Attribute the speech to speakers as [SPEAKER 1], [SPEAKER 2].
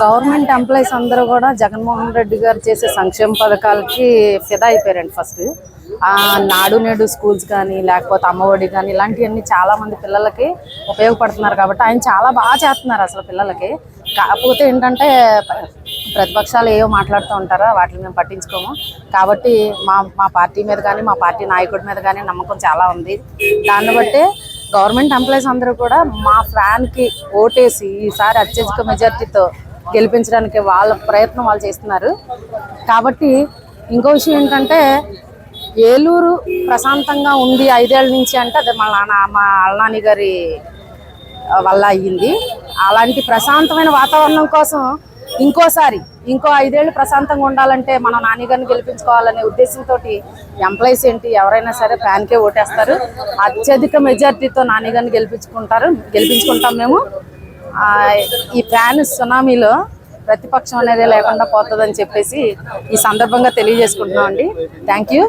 [SPEAKER 1] Government employees అందరూ కూడా జగన్మోహన్ రెడ్డి గారు చేసే సంక్షేమ పథకాలకి ఫిదా అయిపోయారండి ఫస్ట్. నాడు నేడు స్కూల్స్ కానీ లేకపోతే అమ్మఒడి కానీ ఇలాంటివన్నీ చాలామంది పిల్లలకి ఉపయోగపడుతున్నారు కాబట్టి ఆయన చాలా బాగా చేస్తున్నారు అసలు పిల్లలకి. కాకపోతే ఏంటంటే ప్రతిపక్షాలు ఏవో మాట్లాడుతూ ఉంటారో వాటిని మేము పట్టించుకోము. కాబట్టి మా మా పార్టీ మీద కానీ మా పార్టీ నాయకుడి మీద కానీ నమ్మకం చాలా ఉంది. దాన్ని బట్టి గవర్నమెంట్ ఎంప్లాయీస్ అందరూ కూడా మా ఫ్యాన్కి ఓటేసి ఈసారి అత్యధిక మెజార్టీతో గెలిపించడానికి వాళ్ళ ప్రయత్నం వాళ్ళు చేస్తున్నారు. కాబట్టి ఇంకో విషయం ఏంటంటే ఏలూరు ప్రశాంతంగా ఉంది ఐదేళ్ళ నుంచి అంటే అది మా నాన్న మా అల్లాని గారి వల్ల అయ్యింది. అలాంటి ప్రశాంతమైన వాతావరణం కోసం ఇంకోసారి ఇంకో ఐదేళ్ళు ప్రశాంతంగా ఉండాలంటే మనం నాన్నగారిని గెలిపించుకోవాలనే ఉద్దేశంతో ఎంప్లాయీస్ ఏంటి ఎవరైనా సరే ఫ్యాన్కే ఓటేస్తారు. అత్యధిక మెజార్టీతో నాన్నగారిని గెలిపించుకుంటారు గెలిపించుకుంటాం మేము. ఈ ప్లాన్ సునామీలో ప్రతిపక్షం అనేది లేకుండా పోతుందని చెప్పేసి ఈ సందర్భంగా తెలియజేసుకుంటున్నాం అండి థ్యాంక్ యూ